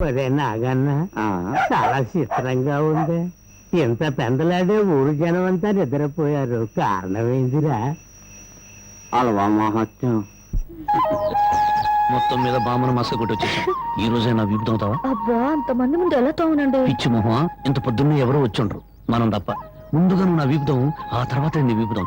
ఒరే నాగన్న? చాలా చిత్రంగా ఉంది. ఇంత పెందలాడే ఊరు జనం అంతా నిద్రపోయారు. కారణం ఏందిరా అలవా మహత్యం. మొత్తం మీద బామ్మను కొట్టి వచ్చేసాం. ఈ రోజే నా వీపు అవుతావా? అబ్బా అంతమంది ముందు ఎలా తోమనండి పిచ్చి మొహమా? ఇంత పొద్దున్నే ఎవరో వచ్చుండ్రు మనం తప్ప. ముందుగా నువ్వు నా వీపుదాం ఆ తర్వాత నీ వీపుదాం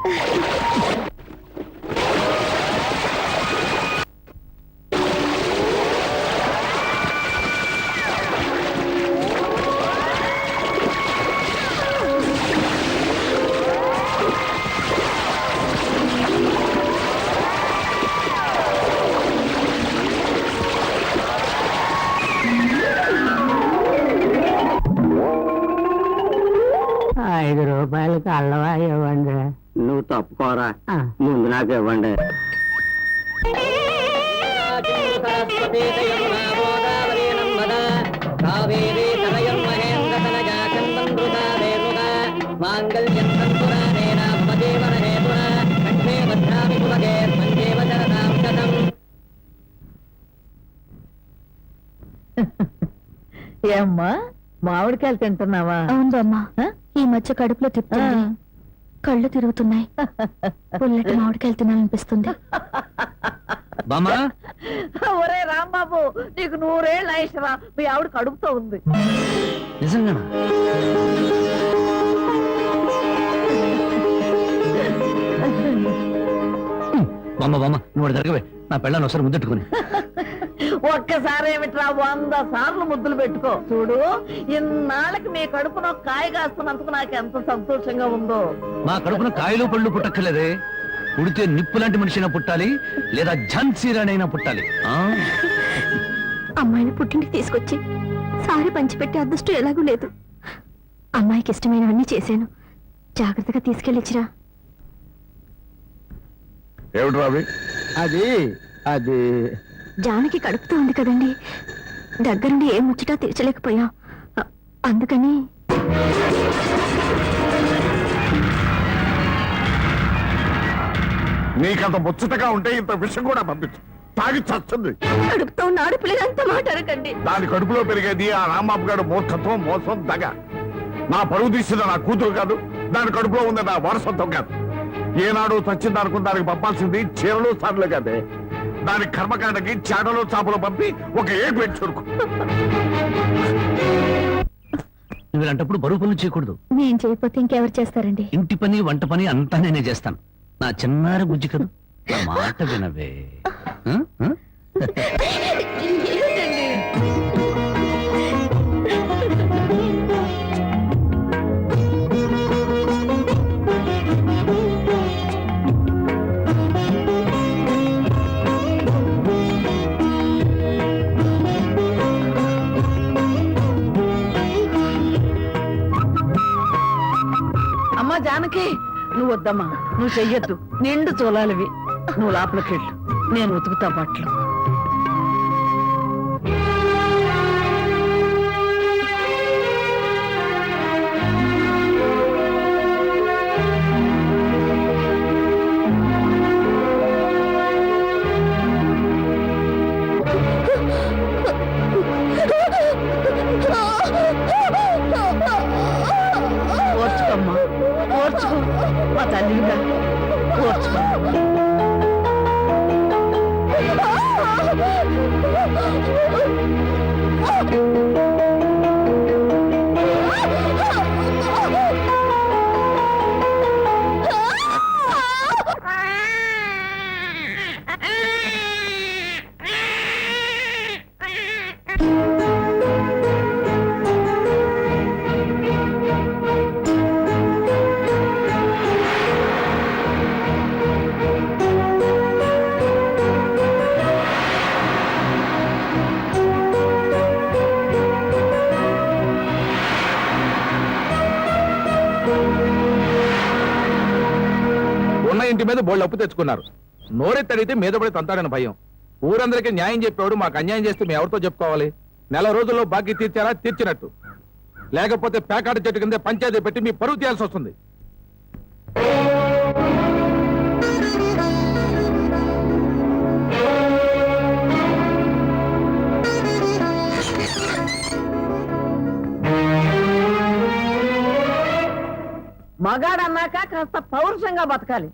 ఇవ్వండి. ఏమ్మా మామిడికాయలు తింటున్నావా? అవునమ్మా ఆ? ఈ మధ్య కడుపులో తిప్పుతుంది. కళ్ళు తిరుగుతున్నాయి. పుల్లటి మామిడికాయలు తినాలనిపిస్తుంది. ఒరే రాంబాబు నీకు నూరేళ్ళు ఆయుషరా మీ ఆవిడ కడుపుతో ఉంది. నిజంగానా? బామ్మ బామ్మ నువ్వు దగ్గరవే నా పెళ్ళాన్ని ఒకసారి ముద్దెట్టుకుని. ఒక్కసారి ఏమిట్రా వంద సార్లు ముద్దులు పెట్టుకో. చూడు ఇన్నాళ్ళకి మీ కడుపున ఒక కాయ కాస్తున్నందుకు నాకు ఎంత సంతోషంగా ఉందో. మా కడుపున కాయలు పళ్ళు పుట్టక్కర్లేదే. పుడితే నిప్పు లాంటి మనిషినా పుట్టాలి లేదా ఝాన్సీరానైనా పుట్టాలి. ఆ? అమ్మాయిని పుట్టింటికి తీసుకొచ్చి సారి పంచిపెట్టే అదృష్టం ఎలాగూ లేదు. అమ్మాయికి ఇష్టమైనవన్నీ చేశాను. జాగ్రత్తగా తీసుకెళ్ళిచ్చిరా. ఏమిటి రావి? అది అది జానకి కడుపుతో ఉంది కదండి. దగ్గరుండి ఏం ముచ్చటా తీర్చలేకపోయాం. అందుకని నీకంత ముచ్చటగా ఉంటే ఇంత విషయం కూడా పంపించు తాగి చస్తుంది కడుపుతో ఉన్న ఆడపిల్లలంతా మాట అనకండి దాని కడుపులో పెరిగేది ఆ రాంబాబు గారు మూర్ఖత్వం మోసం దగ. నా పరువు తీసిన నా కూతురు కాదు దాని కడుపులో ఉంది నా వారసత్వం కాదు. ఏనాడు చచ్చింది అనుకుని దానికి పంపాల్సింది చీరలు సార్లు కాదే. దాని కర్మకాండకి చాటలు చాపలు పంపి ఒక ఏడు పెట్టి చురుకు. నువ్వు ఇలాంటప్పుడు బరువు పనులు చేయకూడదు. నేను చేయకపోతే ఇంకెవరు చేస్తారండి? ఇంటి పని వంట పని అంతా నేనే చేస్తాను. నా చిన్నారి బుజ్జి కదా? నా మాట వినవే. వద్దమ్మా. నువ్వు చెయ్యొద్దు. నిండు చూలాలివి నువ్వు లోపలికెళ్ళు నేను ఉతుకుతా బట్టలు ఇంటి మీద బోళ్ళు అప్పు తెచ్చుకున్నారు. నోరెత్తడితే మీద పడి తంతాడని భయం. ఊరందరికీ న్యాయం చెప్పేవాడు మాకు అన్యాయం చేస్తే మేము ఎవరితో చెప్పుకోవాలి? నెల రోజుల్లో బాకీ తీర్చారా తీర్చినట్టు. లేకపోతే పేకాట చెట్టు కింద పంచాయతీ పెట్టి మీ పరువు తీయాల్సి వస్తుంది. మగాడన్నాక కాస్త పౌరుషంగా బతకాలి.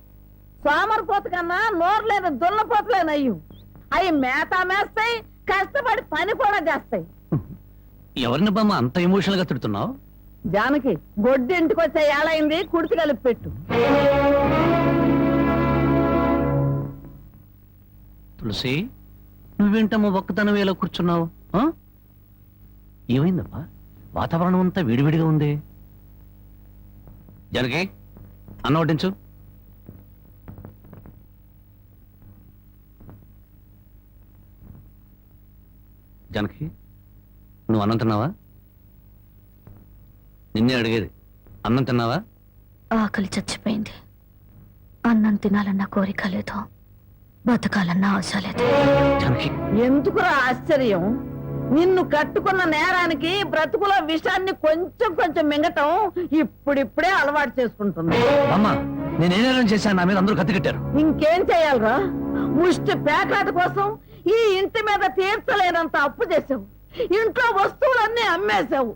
సోమరిపోత కన్నా నోరు లేని దున్నపోతులేనయ్యు అవి మేత మేస్తాయి కష్టపడి పని కూడా చేస్తాయి. ఎవరిని బామ్మ అంత ఎమోషనల్గా తిడుతున్నావు? జానకి గొడ్డు ఇంటికి వచ్చే ఏళైంది కుడితి కలిపి పెట్టు. తులసి నువ్వేంటమ్మా ఒక్కతనం వేలా కూర్చున్నావు? ఆ? ఏమైందమ్మా వాతావరణం అంతా వేడివేడిగా ఉంది. జనకి అన్న వడ్డించు. జనకి నువ్వు అన్నం తిన్నావా? నిన్నే అడిగేది అన్నం తిన్నావా? ఆకలి చచ్చిపోయింది. అన్నం తినాలన్న కోరిక లేదు. బతకాలన్న ఆశ లేదు. జనకి. ఎందుకురా ఆశ్చర్యం? నిన్ను కట్టుకున్న నేరానికి బ్రతుకుల విషాన్ని కొంచెం కొంచెం మింగటం ఇప్పుడిప్పుడే అలవాటు చేసుకుంటుంది. అమ్మా నేనేం చేశాను? నా మీద అందరూ కత్తి కట్టారు. ఇంకేం చేయాలరా? ముష్టి పేకాట కోసం ఈ ఇంటి మీద తీర్చలేనంత అప్పు చేసావు ఇంట్లో వస్తువులన్నీ అమ్మేశావు.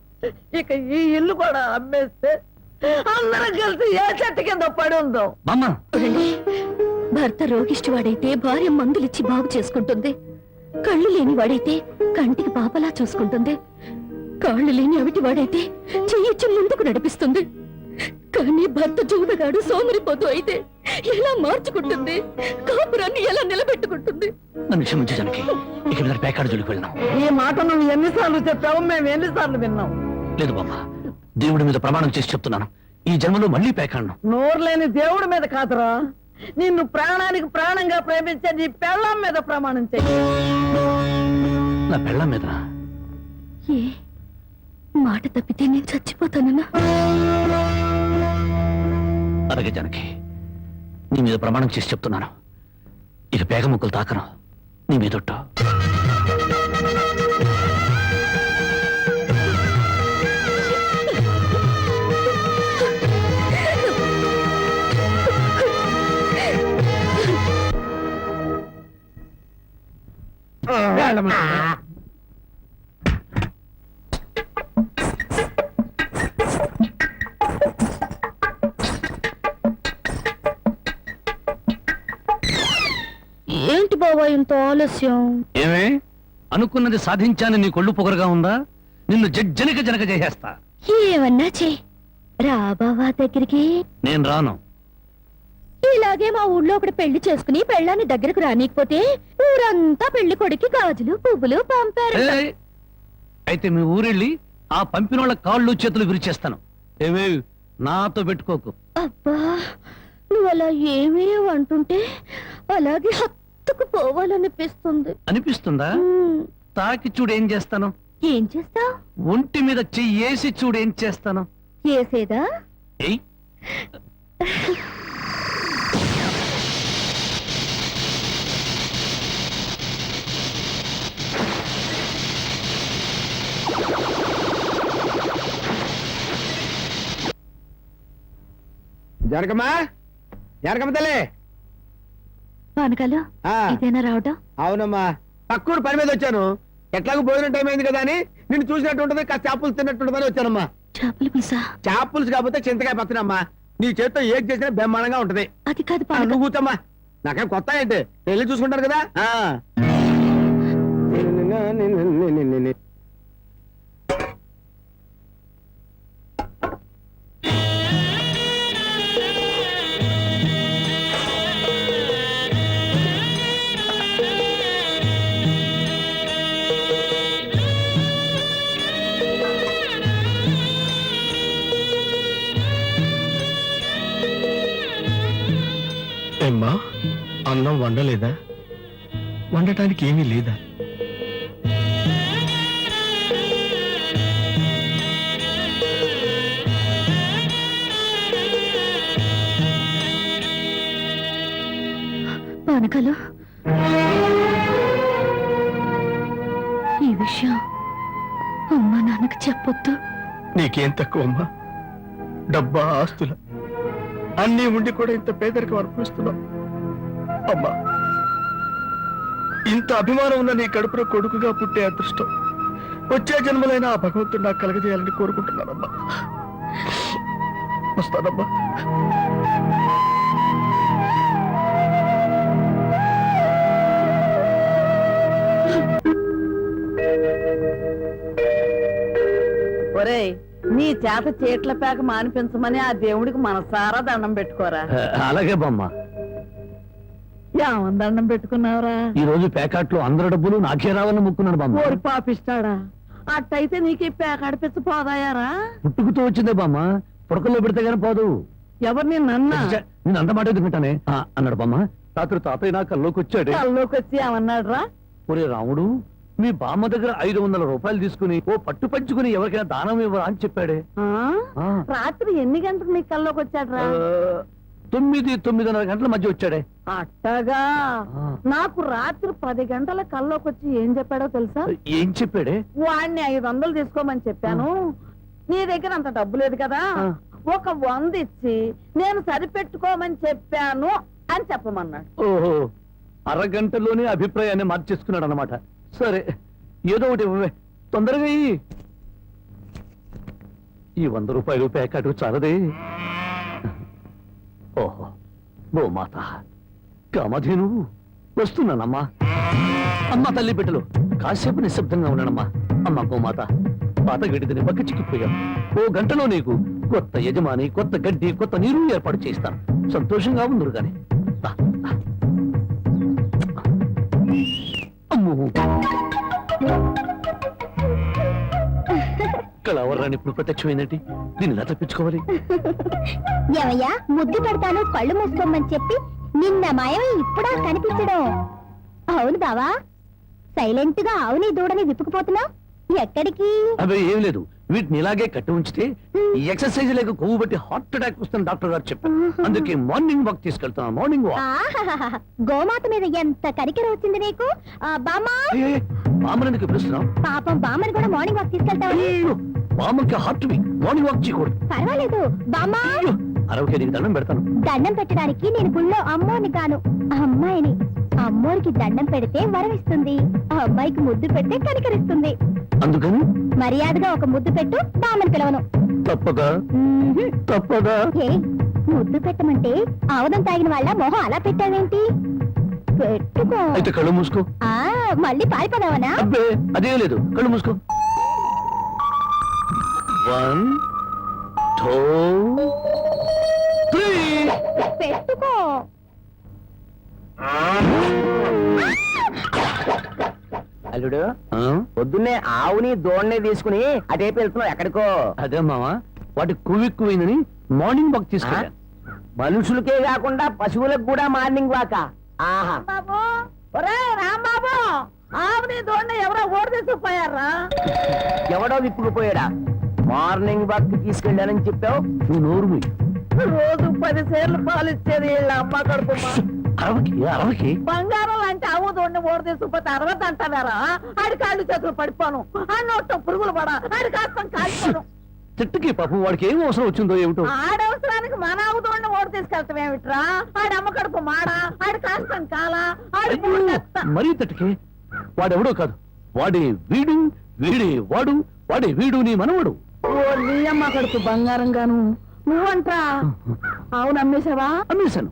ఇక ఈ ఇల్లు కూడా అమ్మేస్తే అందరం కలిసి ఏ చెట్టు కింద పడి ఉందో. బామ్మ. భర్త రోగిష్టివాడైతే భార్య మందులిచ్చి బాగు చేసుకుంటుంది. కళ్ళు లేని వాడైతే కంటికి పాపలా చూసుకుంటుంది. కాళ్ళు లేని అవిటి వాడైతే చెయ్యిచ్చి ముందుకు నడిపిస్తుంది. కానీ భర్త జూదగాడు సోమరిపోతూ అయితే ఎలా మార్చుకుంటుంది? కాపురాన్ని ఎలా నిలబెట్టుకుంటుంది? నన్ను క్షమించు జనకి. ఇక మీద పేకాడు జోలికి వెళ్ళినాం ఈ మాట నువ్వు ఎన్నిసార్లు చెప్పావు మేము ఎన్నిసార్లు విన్నాం. లేదు బామ్మ దేవుడి మీద ప్రమాణం చేసి చెప్తున్నాను. ఈ జన్మలో మళ్ళీ పేకాడను. నోరు లేని దేవుడి మీద కాదురా. నిన్ను ప్రాణానికి ప్రాణంగా ప్రేమించే నీ పెళ్ళాం మీద ప్రమాణం చెయ్యి. నా పెళ్ళం మీద? ఏ? మాట తప్పితే నేను చచ్చిపోతానన్నా? అలాగే జనకి. నీ మీద ప్రమాణం చేసి చెప్తున్నాను. ఇక పేగ ముక్కలు తాకను. నీ మీదొట్టు ఏంటి బాబా ఇంత ఆలస్యం? ఏమే? అనుకున్నది సాధించాను నీ కొళ్ళు పొగరుగా ఉందా? నిన్ను జజ్జనిక జనక చేసేస్తా. ఏమన్నా చే రా బావా దగ్గరికి. నేను రాను. ఇలాగే మా ఊళ్ళో ఒకటి పెళ్ళి చేసుకుని పెళ్ళాన్ని దగ్గరకు రానికపోతే ఊరంతా పెళ్ళి కొడుకి గాజులు పువ్వులు పంపారు. ఏయ్! అయితే మీ ఊరెళ్ళి ఆ పంపినోళ్ళ కాళ్ళు చేతులు విరిచేస్తాను. ఏవే నాతో పెట్టుకోకు. అబ్బా నువ్వు అలా ఏమీ అంటుంటే అలాగే పోవాలనిపిస్తుంది అనిపిస్తుందా? తాకి చూడు ఏం చేస్తాను? ఏం చేస్తావ్ ఒంటి మీద చెయ్యేసి చూడు ఏం చేస్తాను? చేసేదా ఏయ్. జరగమా జరగమ్మ తల్లి! పానకాలు ఆ, ఇదేనా రావడం అవునమ్మా. పక్కూరు పని మీద వచ్చాను. ఎట్లాగో భోజనం టైం అయింది కదా అని నిన్ను చూసినట్టు ఉంటది కాస్త చేపలు తిన్నట్టు ఉంటుందని వచ్చానమ్మా. చేపల పులుసా? చేపలుసు కాకపోతే చింతకాయ పచ్చనమ్మా నీ చేత్తో ఏది చేసినా బ్రహ్మాండంగా ఉంటది. అది కాదు ఆ, నువ్వు కూర్చోమ్మా. నాకేం కొత్త ఏంటి? వెళ్ళి చూసుకుంటారు కదా? ఆ. వండలేదా? వండటానికి ఏమీ లేదా? పానకాలు ఈ విషయం అమ్మా నాన్నకు చెప్పొద్దు. నీకేం తక్కువ అమ్మా? డబ్బా ఆస్తుల. అన్నీ ఉండి కూడా ఇంత పేదరికం అనుభవిస్తున్నావు. అమ్మా. ఇంత అభిమానం ఉన్న నీ కడుపులో కొడుకుగా పుట్టే అదృష్టం. వచ్చే జన్మలైన ఆ భగవంతుడు నాకు కలగజేయాలని కోరుకుంటున్నానమ్మా. వస్తానమ్మా. ఒరేయ్ నీ చేత చీట్ల పేక మానిపించమని ఆ దేవుడికి మనసారా దండం పెట్టుకోరా? అలాగే బామ్మ. ఏమని దండం పెట్టుకున్నావురా. ఈ రోజు ప్యాకెట్లో అందరి డబ్బులు నాకే రావాలని ముక్కున్నాడు బామ్మ. ఓరి పాపిస్తాడా. అట్టయితే నీకు ఈ పేక అడిపించ పోదాయారా? పుట్టుకుతూ వచ్చిందే బామ్మ. పుడకల్లో పెడితే గానీ పోదు. ఎవరిని నన్నా ఛ, నేను అంత మాట ఎందుకుంటానే ఆ, అన్నాడు బామ్మ. రాత్రి తాతయ్య నా కల్లోకి వచ్చాడే. కల్లోకి వచ్చి ఏమన్నాడు రా ఒరే రాముడు మీ బామ్మ దగ్గర ఐదు వందల రూపాయలు తీసుకుని ఓ పట్టు పంచుకుని ఎవరికైనా దానం ఇవ్వరా అని చెప్పాడే. ఆ, రాత్రి ఎన్ని గంటలకు నీ కల్లోకి వచ్చాడు రా ఆ, తొమ్మిది తొమ్మిదిన్నర గంటల మధ్య వచ్చాడే. అట్టగా. నాకు రాత్రి పది గంటల కల్లోకి వచ్చి ఏం చెప్పాడో తెలుసా? ఏం చెప్పాడే? వాడిని ఐదు వందలు తీసుకోమని చెప్పాను. నీ దగ్గర అంత డబ్బు లేదు కదా. ఒక వంద ఇచ్చి నేను సరిపెట్టుకోమని చెప్పాను అని చెప్పమన్నాడు. ఓహో అరగంటలోనే అభిప్రాయాన్ని మార్చేసుకున్నాడు అనమాట సరే ఏదో ఒకటి ఇవ్వవే. తొందరగా ఇయ్యి. ఈ వంద రూపాయలు ప్యాకెట్ చాలదే. ఓహో గోమాత కామధేను వస్తున్నానమ్మా. అమ్మ తల్లి బిడ్డలు కాసేపు నిశ్శబ్దంగా ఉన్నానమ్మా. అమ్మ గోమాత పాత గడ్డిదని పక్క చిక్కిపోయాం. ఓ గంటలో నీకు కొత్త యజమాని కొత్త గడ్డి కొత్త నీరు ఏర్పాటు చేస్తాను సంతోషంగా ఉందరు గాని. అమ్మో. కళావరాన్ని ఇప్పుడు ప్రత్యక్షమైందంటే దీన్ని ఎలా తప్పించుకోవాలి? ఏమయ్యా ముద్దు పెడతాను కళ్ళు మూసుకోమని చెప్పి నిన్న మాయమై ఇప్పుడా కనిపించడం? అవును బావా సైలెంట్గా ఆవుని దూడని విప్పుకుపోతున్నావు? ఎక్కడికి? అవి ఏం లేదు. వీటిని ఇలాగే కట్టి ఉంచితే ఈ ఎక్సర్సైజ్ లేక కొవ్వు బట్టి హార్ట్ అటాక్ వస్తుంది డాక్టర్ గారు చెప్పారు. అందుకే మార్నింగ్ వాక్ తీసుకెళ్తాను మార్నింగ్ వాక్ ఆహాహాహా. గోమాత మీద ఎంత కరికెర వచ్చింది నీకు? ఆ, బామ్మా. పిలుస్తున్నాం పాపం బామ్మని కూడా మార్నింగ్ వాక్ తీసుకెళ్తావని బామ్మకి హార్ట్ వి మార్నింగ్ వాక్ చేయకూడదు. పర్వాలేదు. బామ్మా. అయ్యో, అరవై ఐదుకి దండం పెడతాను. దండం పెట్టడానికి నేను గుళ్ళో అమ్మోని కాను అమ్మాయిని అమ్మోరికి దండం పెడితే వరం ఇస్తుంది. ఆ అమ్మాయికి ముద్దు పెడితే కనికరిస్తుంది. అందుకని మర్యాదగా ఒక ముద్దు పెట్టు బామ్మని పిలవను. తప్పగా ఏ ముద్దు పెట్టమంటే ఆవదం తాగిన వాళ్ళ మొహం అలా పెట్టావేంటి? పెట్టుకో. అయితే కళ్ళు మూసుకో. ఆ మళ్ళీ పారిపోదావనా? అబ్బే అదే లేదు. కళ్ళు మూసుకో. One two three. పెట్టుకో. అల్లుడు? పొద్దున్నే ఆవుని దోణ్ణి తీసుకుని అటేపు వెళ్తున్నావు ఎక్కడికో. అదే మావా వాటి ఎక్కువైందని మార్నింగ్ వాక్ తీసుకెళ్ళాను మనుషులకే కాకుండా పశువులకు కూడా మార్నింగ్ వాక ఆహా. బాబు ఒరే రాంబాబు ఆవుని దోడిని ఎవరో ఓడి తీసుకుపోయారా? ఎవడో విప్పుకుపోయాడా? మార్నింగ్ వాక్ తీసుకెళ్ళానని చెప్పావు? నువ్వు నోరు. రోజు పది సేర్లు పాలు ఇచ్చేది వీళ్ళ అమ్మ కడుపు అరవకి అరవకి. బంగారం దోడిని ఓడి తీసుకుపోతే అరవద్దు అంటారా ఆడి కాళ్ళు చేతులు పడిపోను. ఆ నోట్లో పురుగులు పడ ఆడి కాస్తం కాలిపోను. చెట్టుకి పాపం వాడికి ఏం అవసరం వచ్చిందో ఏమిటో? ఆడవసరానికి మన ఆవు దోడిని ఓడి తీసుకెళ్తాం ఏమిట్రా? ఆడి అమ్మ కడుపు మాడ ఆడి కాస్తం కాల ఆడి పూట ఎత్త. మరీ తట్టుకే. వాడెవడో కాదు. వాడే వీడు వీడే వాడు వాడే వీడు నీ మనవడు. ఓ నీ అమ్మ కడుపు బంగారం గాను నువ్వంట్రా ఆవును అమ్మేశావా? అమ్మేశాను.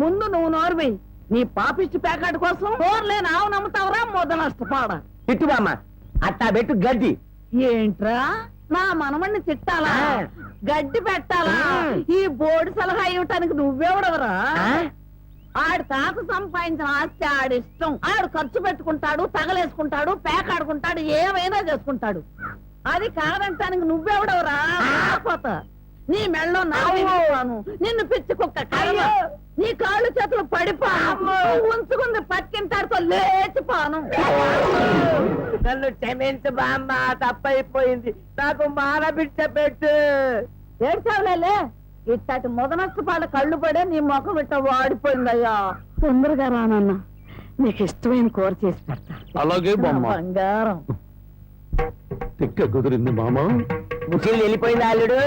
ముందు నువ్వు నోరువి నీ పాపిష్టి ప్యాకెట్ కోసం నోరులేని ఆవు నమ్ముతావరా మొద నష్టపాడ తిట్టు బామ్మ అట్టా పెట్టు గడ్డి. ఏంట్రా? నా మనమణ్ణి తిట్టాలా. గడ్డి పెట్టాలా. ఈ బోర్డు సలహా ఇవ్వటానికి నువ్వెవడవరా? ఆడి తాత సంపాదించిన ఆస్తి ఆడిష్టం ఆడు ఖర్చు పెట్టుకుంటాడు తగలేసుకుంటాడు పేకాడుకుంటాడు ఏమైనా చేసుకుంటాడు. అది కాదంటానికి నువ్వెవడవరా ఆపోత నీ మెళ్ళో నా వినుకోను. నిన్ను పిచ్చి కుక్క. నీ కాళ్ళు చేతులు పడిపోను ఉంచుకుంది పక్కింటాడుతో లేచిపోను. నన్ను క్షమించు బామ్మ తప్పైపోయింది. నాకు మానబిడ్డ పెట్టు. ఏడ్చావులేలే ఇట్టటి మొదనష్టపాడ కళ్ళు పడే నీ ముఖం ఇట్ట వాడిపోయిందయ్యా. తొందరగా రానన్న నీకు ఇష్టమైన కూర చేసి పెడతా. అలాగే బొమ్మ. బంగారం. తిక్క కుదిరింది మామ. ముసలి వెళ్ళిపోయింది అల్లుడు?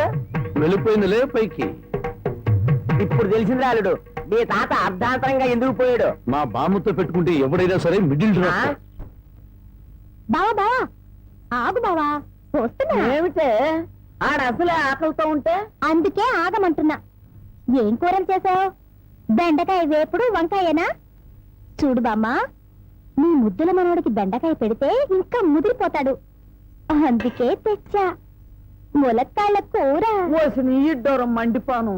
వెళ్ళిపోయిందిలే పైకి. ఇప్పుడు తెలిసింది అల్లుడు మీ తాత అర్ధాంతరంగా ఎందుకు పోయాడు? మా బామ్మతో పెట్టుకుంటే ఎవడైనా సరే మిడిల్? డ్రాప్. బావా బావా ఆగు బావా వస్తున్నా. ఏమిటే? ఆడ అసలే ఆకలితో ఉంటే? అందుకే ఆగమంటున్నా. ఏం కూరలు చేసావు? బెండకాయ వేపుడు వంకాయేనా? చూడు బామ్మా నీ ముద్దుల మనవడికి బెండకాయ పెడితే ఇంకా ముదిరిపోతాడు. అందుకే తెచ్చా. ములక్కాళ్ళ కూర. ఓసి నీ ఇడ్డోరం మండిపోను.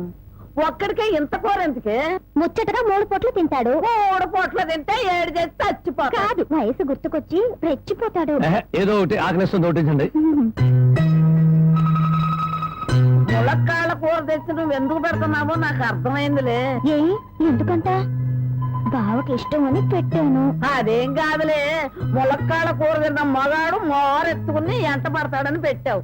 ఒక్కడికే ఇంత కూర ఎందుకే? ముచ్చటగా మూడు పొట్లు తింటాడు. మూడు పొట్ల తింటే ఏడు చేసి చచ్చిపోతా కాదు వయసు గుర్తుకొచ్చి రెచ్చిపోతాడు. ఏదో ఒకటి ఆకలిస్తుంది ఒకటించండి ములక్కాళ్ళ కూర తెచ్చి నువ్వు ఎందుకు పెడుతున్నావో నాకు అర్థమైందిలే. ఏ ఎందుకంట బావకి ఇష్టం అని పెట్టాను. అదేం కాదులే. ములక్కాళ్ళ కూర తిన్న మగాడు మోరెత్తుకుని ఎంట పడతాడని పెట్టావు.